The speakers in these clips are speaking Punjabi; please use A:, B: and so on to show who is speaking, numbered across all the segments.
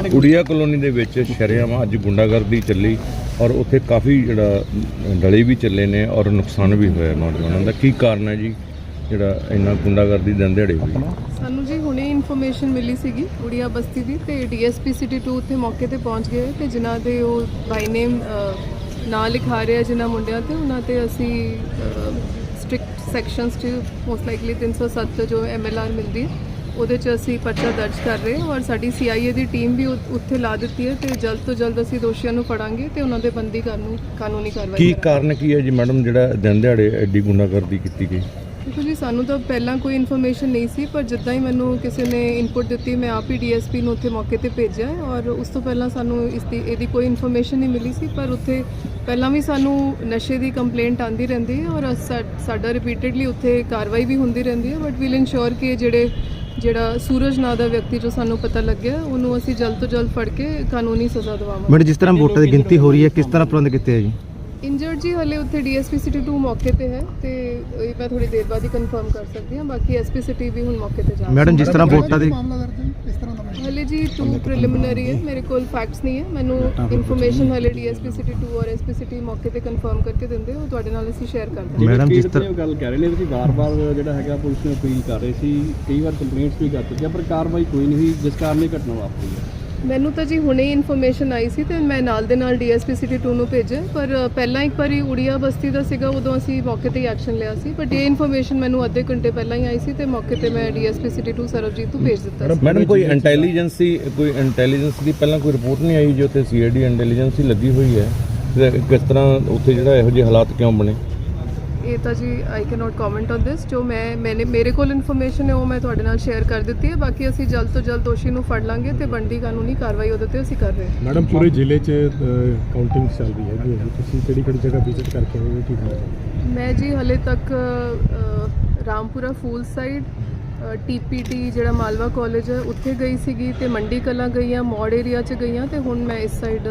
A: ਕੁੜੀਆ ਕਲੋਨੀ ਦੇ ਵਿੱਚ ਸ਼ਰੇਆਮ ਅੱਜ ਗੁੰਡਾਗਰਦੀ ਚੱਲੀ ਔਰ ਉੱਥੇ ਕਾਫੀ ਜਿਹੜਾ ਡਲੇ ਵੀ ਚੱਲੇ ਨੇ ਔਰ ਨੁਕਸਾਨ ਵੀ ਹੋਇਆ ਨੌਜਵਾਨਾਂ ਦਾ। ਕੀ ਕਾਰਨ ਹੈ ਜੀ ਜਿਹੜਾ ਇੰਨਾ ਗੁੰਡਾਗਰਦੀ ਦਿਨ ਦਿਹਾੜੇ ਹੋਈ?
B: ਸਾਨੂੰ ਜੀ ਹੁਣੇ ਇਨਫੋਰਮੇਸ਼ਨ ਮਿਲੀ ਸੀਗੀ ਉੜੀਆ ਬਸਤੀ ਦੀ ਤੇ ਡੀਐਸਪੀ ਸਿਟੀ 2 ਉੱਥੇ ਮੌਕੇ ਤੇ ਪਹੁੰਚ ਗਏ ਤੇ ਜਿਨ੍ਹਾਂ ਦੇ ਉਹ ਬਾਈ ਨੇਮ ਨਾਂ ਲਿਖਾ ਰਿਹਾ ਜਿਨ੍ਹਾਂ ਮੁੰਡਿਆਂ ਤੇ, ਉਹਨਾਂ ਤੇ ਅਸੀਂ ਸਟ੍ਰਿਕਟ ਸੈਕਸ਼ਨਸ ਚ ਮੋਸਟ ਲਾਈਕਲੀ 307 ਜੋ ਐਮਐਲਆਰ ਮਿਲਦੀ ਹੈ। ਉਹਦੇ ਚ ਅਸੀਂ ਪਰਚਾ ਦਰਜ ਕਰ ਰਹੇ ਹਾਂ ਔਰ ਸਾਡੀ ਸੀਆਈਏ ਦੀ ਟੀਮ ਵੀ ਉ- ਉੱਥੇ ਲਾ ਦਿੱਤੀ ਹੈ ਤੇ ਜਲਦ ਤੋਂ ਜਲਦ ਅਸੀਂ ਦੋਸ਼ੀਆਂ ਨੂੰ ਫੜਾਂਗੇ ਤੇ ਉਹਨਾਂ ਦੇ ਬੰਦੀ ਕਾਨੂੰਨ ਕਾਨੂੰਨੀ ਕਾਰਵਾਈ
A: ਕੀ
B: ਕਰਾਂਗੇ।
A: ਕਾਰਨ ਕੀ ਹੈ ਜੀ ਮੈਡਮ ਜਿਹੜਾ ਦਿਨ ਦਿਹਾੜੇ ਐਡੀ ਗੁੰਡਾਗਰਦੀ ਕੀਤੀ ਗਈ?
B: ਦੇਖੋ ਜੀ ਸਾਨੂੰ ਤਾਂ ਪਹਿਲਾਂ ਕੋਈ ਇਨਫੋਰਮੇਸ਼ਨ ਨਹੀਂ ਸੀ ਪਰ ਜਿੱਦਾਂ ਹੀ ਮੈਨੂੰ ਕਿਸੇ ਨੇ ਇਨਪੁਟ ਦਿੱਤੀ ਮੈਂ ਆਪ ਹੀ ਡੀਐਸਪੀ ਨੂੰ ਉੱਥੇ ਮੌਕੇ ਤੇ ਭੇਜਿਆ ਹੈ ਔਰ ਉਸ ਤੋਂ ਪਹਿਲਾਂ ਸਾਨੂੰ ਇਸ ਦੀ ਇਹਦੀ ਕੋਈ ਇਨਫੋਰਮੇਸ਼ਨ ਨਹੀਂ ਮਿਲੀ ਸੀ ਪਰ ਉੱਥੇ ਪਹਿਲਾਂ ਵੀ ਸਾਨੂੰ ਨਸ਼ੇ ਦੀ ਕੰਪਲੇਂਟ ਆਂਦੀ ਰਹਿੰਦੀ ਹੈ ਔਰ ਸਾ- ਸਾਡਾ ਰਿਪੀਟਡਲੀ ਉੱਥੇ ਕਾਰਵਾਈ ਵੀ ਹੁੰਦੀ ਰਹਿੰਦੀ ਹੈ ਬਟ ਵੀਲ ਇਨਸ਼ੋਰ ਕਿ ਜਿਹੜੇ ਜਿਹੜਾ ਸੂਰਜ ਨਾਂ ਦਾ ਵਿਅਕਤੀ ਜੋ ਸਾਨੂੰ ਪਤਾ ਲੱਗਿਆ ਉਹਨੂੰ ਅਸੀਂ ਜਲਦ ਤੋਂ ਜਲਦ ਫੜ ਕੇ ਕਾਨੂੰਨੀ ਸਜ਼ਾ ਦਿਵਾਵਾਂਗੇ।
C: ਮੈਡਮ ਜਿਸ ਤਰ੍ਹਾਂ ਵੋਟਾਂ ਦੀ ਗਿਣਤੀ ਹੋ ਰਹੀ ਹੈ ਕਿਸ ਤਰ੍ਹਾਂ ਪ੍ਰਬੰਧ ਕੀਤੇ ਹੈ ਜੀ?
B: ਇੰਜਰਡ ਜੀ ਹਲੇ ਉੱਥੇ ਡੀਐਸਪੀ ਸਿਟੀ 2 ਮੌਕੇ ਤੇ ਹੈ ਤੇ ਇਹ ਮੈਂ ਥੋੜੀ ਦੇਰ ਬਾਅਦ ਹੀ ਕਨਫਰਮ ਕਰ ਸਕਦੀ ਹਾਂ ਬਾਕੀ ਐਸਪੀ ਸਿਟੀ ਵੀ ਹੁਣ ਮੌਕੇ ਤੇ ਜਾ ਰਹੀ
C: ਮੈਡਮ ਜਿਸ ਤਰ੍ਹਾਂ ਵੋਟਾਂ ਦੀ
B: ਹਲੇ ਜੀ ਟੂ ਪ੍ਰੀਲਿਮਿਨਰੀ ਹੈ ਮੇਰੇ ਕੋਲ ਫੈਕਟਸ ਨਹੀਂ ਹੈ ਮੈਨੂੰ ਇਨਫੋਰਮੇਸ਼ਨ ਹਲੇ ਡੀਐਸਪੀ ਸਿਟੀ 2 ਔਰ ਐਸਪੀ ਸਿਟੀ ਮੌਕੇ ਤੇ ਕਨਫਰਮ ਕਰਕੇ ਦਿੰਦੇ ਉਹ ਤੁਹਾਡੇ ਨਾਲ ਅਸੀਂ ਸ਼ੇਅਰ ਕਰ ਦਾਂਗੇ
C: ਮੈਡਮ ਜਿਸ ਤਰ੍ਹਾਂ
D: ਗੱਲ ਕਹਿ ਰਹੇ ਨੇ ਤੁਸੀਂ ਵਾਰ-ਵਾਰ ਜਿਹੜਾ ਹੈਗਾ ਪੁਲਿਸ ਨੂੰ ਅਪੀਲ ਕਰ ਰਹੇ ਸੀ ਕਈ ਵਾਰ ਕੰਪਲੇਂਟਸ ਵੀ ਕਰ ਚੁੱਕੇ ਪਰ ਕਾਰਵਾਈ ਕੋਈ ਨਹੀਂ ਹੋਈ ਜਿਸ ਕਾਰਨ ਇਹ ਘਟਨਾ ਵਾਪਰੀ ਹੈ।
B: ਮੈਨੂੰ ਤਾਂ ਜੀ ਹੁਣੇ ਹੀ ਇਨਫੋਰਮੇਸ਼ਨ ਆਈ ਸੀ ਤੇ ਮੈਂ ਨਾਲ ਦੇ ਨਾਲ ਡੀਐਸਪੀ ਸਿਟੀ 2 ਨੂੰ ਭੇਜਿਆ ਪਰ ਪਹਿਲਾਂ ਇੱਕ ਵਾਰੀ ਉੜੀਆ ਬਸਤੀ ਦਾ ਸੀਗਾ ਉਦੋਂ ਅਸੀਂ ਮੌਕੇ ਤੇ ਐਕਸ਼ਨ ਲਿਆ ਸੀ ਬਟ ਇਹ ਇਨਫੋਰਮੇਸ਼ਨ ਮੈਨੂੰ ਅੱਧੇ ਘੰਟੇ ਪਹਿਲਾਂ ਹੀ ਆਈ ਸੀ ਤੇ ਮੌਕੇ ਤੇ ਮੈਂ ਡੀਐਸਪੀ ਸਿਟੀ 2 ਸਰਵਜੀਤ ਨੂੰ ਭੇਜ ਦਿੱਤਾ ਸੀ।
A: ਮੈਡਮ ਕੋਈ ਇੰਟੈਲੀਜੈਂਸੀ ਕੋਈ ਇੰਟੈਲੀਜੈਂਸ ਦੀ ਪਹਿਲਾਂ ਕੋਈ ਰਿਪੋਰਟ ਨਹੀਂ ਆਈ ਜੋ ਤੇ ਸੀਆਈਡੀ ਇੰਟੈਲੀਜੈਂਸੀ ਲੱਗੀ ਹੋਈ ਹੈ? ਕਿਸ ਤਰ੍ਹਾਂ ਉੱਥੇ ਜਿਹੜਾ ਇਹੋ ਜਿਹੇ ਹਾਲਾਤ ਕਿਉਂ ਬਣੇ?
B: ਇਹ ਤਾਂ ਜੀ I can not comment on this ਜੋ ਮੈਂ ਮੈਨੇ ਮੇਰੇ ਕੋਲ ਇਨਫੋਰਮੇਸ਼ਨ ਹੈ ਉਹ ਮੈਂ ਤੁਹਾਡੇ ਨਾਲ ਸ਼ੇਅਰ ਕਰ ਦਿੱਤੀ ਹੈ। ਬਾਕੀ ਅਸੀਂ ਜਲਦ ਤੋਂ ਜਲਦ ਦੋਸ਼ੀ ਨੂੰ ਫੜ ਲਾਂਗੇ ਤੇ ਬੰਦੀ ਕਾਨੂੰਨੀ ਕਾਰਵਾਈ ਉਹਦੇ ਤੇ ਅਸੀਂ ਕਰ ਰਹੇ ਹਾਂ।
E: ਮੈਡਮ ਪੂਰੇ ਜ਼ਿਲ੍ਹੇ 'ਚ ਕਾਊਂਟਿੰਗ ਚੱਲ ਰਹੀ ਹੈ ਤੁਸੀਂ ਕਿਹੜੀ ਕਿਹੜੀ ਜਗ੍ਹਾ ਵਿਜ਼ਿਟ ਕਰਕੇ ਆਏ ਹੋ ਕੀ ਕਹਿਣਾ
B: ਮੈਂ ਜੀ ਹਲੇ ਤੱਕ ਰਾਮਪੁਰਾ ਫੂਲ ਸਾਈਡ ਟੀਪੀਟੀ ਜਿਹੜਾ ਮਾਲਵਾ ਕਾਲਜ ਹੈ ਉੱਥੇ ਗਈ ਸੀਗੀ ਤੇ ਮੰਡੀ ਕਲਾਂ ਗਈ ਹਾਂ ਮੌੜ ਏਰੀਆ 'ਚ ਗਈ ਹਾਂ ਤੇ ਹੁਣ ਮੈਂ ਇਸ ਸਾਈਡ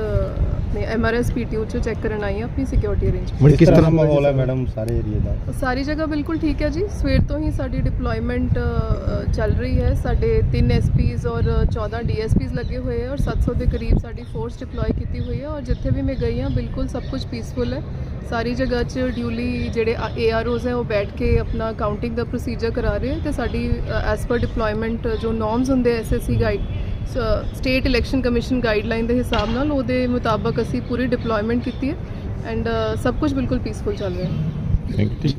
B: ਆਪਣੇ ਐਮਆਰਐਸ ਪੀਟੀਯੂ 'ਚ ਚੈੱਕ ਕਰਨ ਆਈ ਹਾਂ ਆਪਣੀ ਸਿਕਿਉਰਿਟੀ ਅਰੇਂਜ
C: ਮੈਡਮ ਕਿਸ ਤਰ੍ਹਾਂ
A: ਮਾਹੌਲ ਹੈ ਮੈਡਮ ਸਾਰੇ ਏਰੀਆ ਦਾ?
B: ਸਾਰੀ ਜਗ੍ਹਾ ਬਿਲਕੁਲ ਠੀਕ ਹੈ ਜੀ। ਸਵੇਰ ਤੋਂ ਹੀ ਸਾਡੀ ਡਿਪਲੋਇਮੈਂਟ ਚੱਲ ਰਹੀ ਹੈ। ਸਾਡੇ 3 ਐਸਪੀਜ਼ ਔਰ 14 ਡੀਐਸਪੀਜ਼ ਲੱਗੇ ਹੋਏ ਹੈ ਔਰ 700 ਦੇ ਕਰੀਬ ਸਾਡੀ ਫੋਰਸ ਡਿਪਲੋਏ ਕੀਤੀ ਹੋਈ ਹੈ ਔਰ ਜਿੱਥੇ ਵੀ ਮੈਂ ਗਈ ਹਾਂ ਬਿਲਕੁਲ ਸਭ ਕੁਝ ਪੀਸਫੁਲ ਹੈ। ਸਾਰੀ ਜਗ੍ਹਾ 'ਚ ਡਿਊਲੀ ਜਿਹੜੇ ਏਆਰਓਜ਼ ਹੈ ਉਹ ਬੈਠ ਕੇ ਆਪਣਾ ਕਾਊਂਟਿੰਗ ਦਾ ਪ੍ਰੋਸੀਜਰ ਕਰਾ ਰਹੇ ਹੈ ਤੇ ਸਾਡੀ ਐਸ ਪਰ ਡਿਪਲੋਇਮੈਂਟ ਜੋ ਨੋਰਮਸ ਹੁੰਦੇ SSC guide state election commission guideline ਦੇ ਹਿਸਾਬ ਨਾਲ ਉਹਦੇ ਮੁਤਾਬਕ ਅਸੀਂ ਪੂਰੀ ਡਿਪਲੋਇਮੈਂਟ ਕੀਤੀ ਹੈ। ਐਂਡ ਸਭ ਕੁਝ ਬਿਲਕੁਲ ਪੀਸਫੁਲ ਚੱਲ ਰਿਹਾ ਹੈ।
A: Thank you